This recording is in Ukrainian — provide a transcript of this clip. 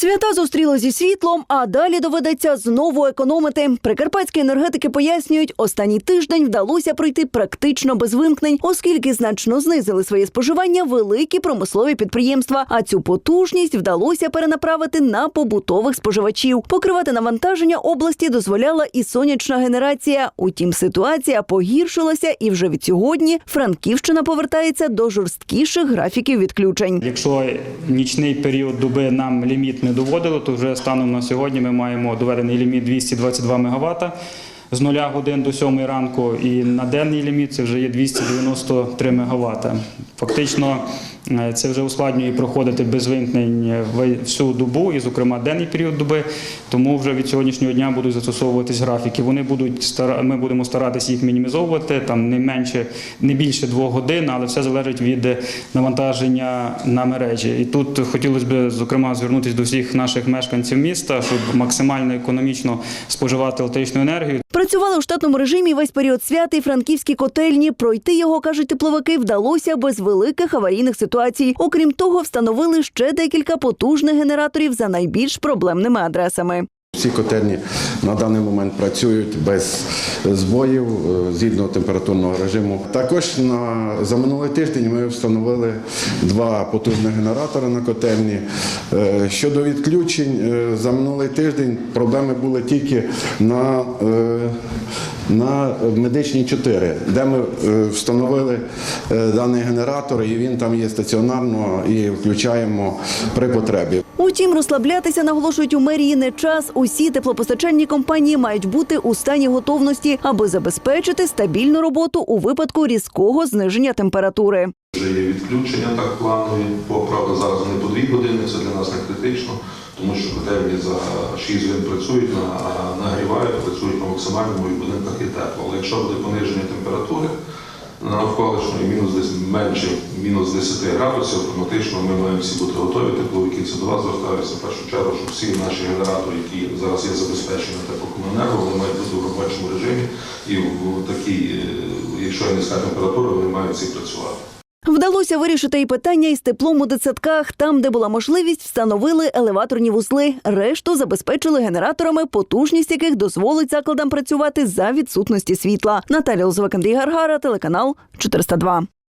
Свята зустріли зі світлом, а далі доведеться знову економити. Прикарпатські енергетики пояснюють, останній тиждень вдалося пройти практично без вимкнень, оскільки значно знизили своє споживання великі промислові підприємства. А цю потужність вдалося перенаправити на побутових споживачів. Покривати навантаження області дозволяла і сонячна генерація. Утім, ситуація погіршилася, і вже від сьогодні Франківщина повертається до жорсткіших графіків відключень. Якщо нічний період доби нам ліміт не доводило, то вже станом на сьогодні ми маємо доведений ліміт 222 МВт з 0 годин до 7 ранку, і на денний ліміт це вже є 293 МВт. Фактично, це вже ускладнює проходити без вимкнень всю добу, і, зокрема, денний період доби. Тому вже від сьогоднішнього дня будуть застосовуватись графіки. Вони будуть ми будемо старатися їх мінімізовувати там не менше, не більше двох годин, але все залежить від навантаження на мережі. І тут хотілося б зокрема звернутися до всіх наших мешканців міста, щоб максимально економічно споживати електричну енергію. Працювали у штатному режимі весь період свята і франківські котельні. Пройти його, кажуть тепловики, вдалося без великих аварійних ситуацій. Окрім того, встановили ще декілька потужних генераторів за найбільш проблемними адресами. Всі котельні на даний момент працюють без збоїв е, згідно температурного режиму. Також на за минулий тиждень ми встановили два потужних генератори на котельні. Е, Щодо відключень, е, за минулий тиждень проблеми були тільки на, на медичній 4, де ми е, встановили е, даний генератор, і він там є стаціонарно і включаємо при потребі. Утім, розслаблятися наголошують у мерії не час. Усі теплопостачальні компанії мають бути у стані готовності, аби забезпечити стабільну роботу у випадку різкого зниження температури. Вже є відключення так планові, бо правда зараз вони по дві години, це для нас не критично, тому що котельні за 6 годин працюють, на- нагрівають, працюють по максимальному і в будинках є тепло. Але якщо буде пониження температури на навколишньої мінус десь менше мінус 10 градусів, автоматично ми маємо всі бути готові. Тепловики це до вас звертаються в першу чергу, що всі наші генератори, які зараз є забезпечені на теплокомуненерго, вони мають бути в робочому режимі і в такій, е, якщо є низька температура, вони мають всі працювати. Вдалося вирішити і питання із теплом у дитсадках. Там, де була можливість, встановили елеваторні вузли. Решту забезпечили генераторами, потужність яких дозволить закладам працювати за відсутності світла. Наталя Лозовик, Андрій Гаргара, телеканал 402.